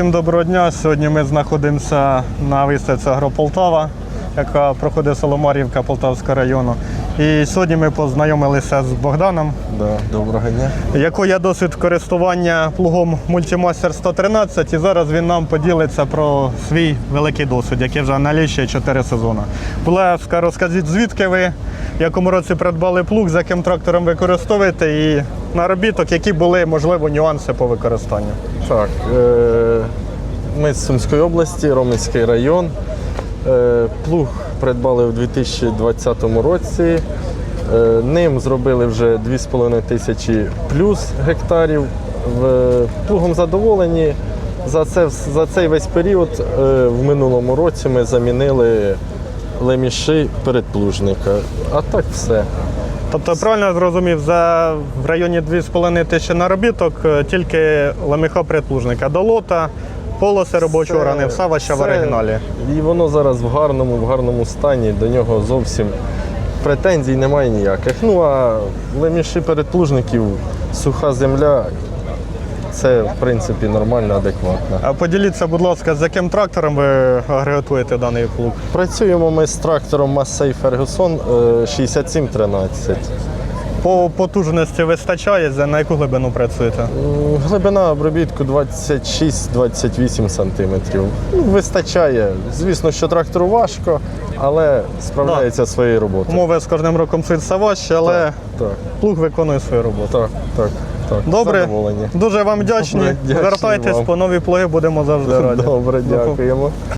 Всім доброго дня. Сьогодні ми знаходимося на виставці Агрополтава, яка проходить Соломарівка Полтавського району. І сьогодні ми познайомилися з Богданом, Да, доброго дня. який є досвід користування плугом Multimaster 113, і зараз він нам поділиться про свій великий досвід, який вже налічує 4 сезони. Будь ласка, розкажіть, звідки ви, в якому році придбали плуг, з яким трактором використовуєте, і наробіток, які були, можливо, нюанси по використанню. Так, е, ми з Сумської області, Ромицький район. Е, плуг придбали у 2020 році. Е, ним зробили вже 2,5 тисячі плюс гектарів. В- Плугом задоволені. За, це, за цей весь період в минулому році ми замінили леміші передплужника. А так все. Тобто, правильно я зрозумів, за в районі 2,5 тисячі наробіток е, тільки ламіха предплужника до лота, полоси робочі Це- органи, все ваще в оригіналі. І воно зараз в гарному, в гарному стані. До нього зовсім претензій немає ніяких. Ну а леміші передплужників, суха земля. Це в принципі нормально, адекватно. А поділіться, будь ласка, з яким трактором ви агрегатуєте даний плуг? Працюємо ми з трактором Massey Ferguson е, 6713. По потужності вистачає, за на яку глибину працюєте? Глибина обробітку 26-28 сантиметрів. Ну, Вистачає. Звісно, що трактору важко, але справляється своєю роботою. Умови з кожним роком все важче, але Так, плуг виконує свою роботу. так, так, так. Добре, Задоволені. дуже вам вдячні. Добре, дякую Звертайтесь вам. по нові плуги, будемо завжди раді. Добре, дякуємо.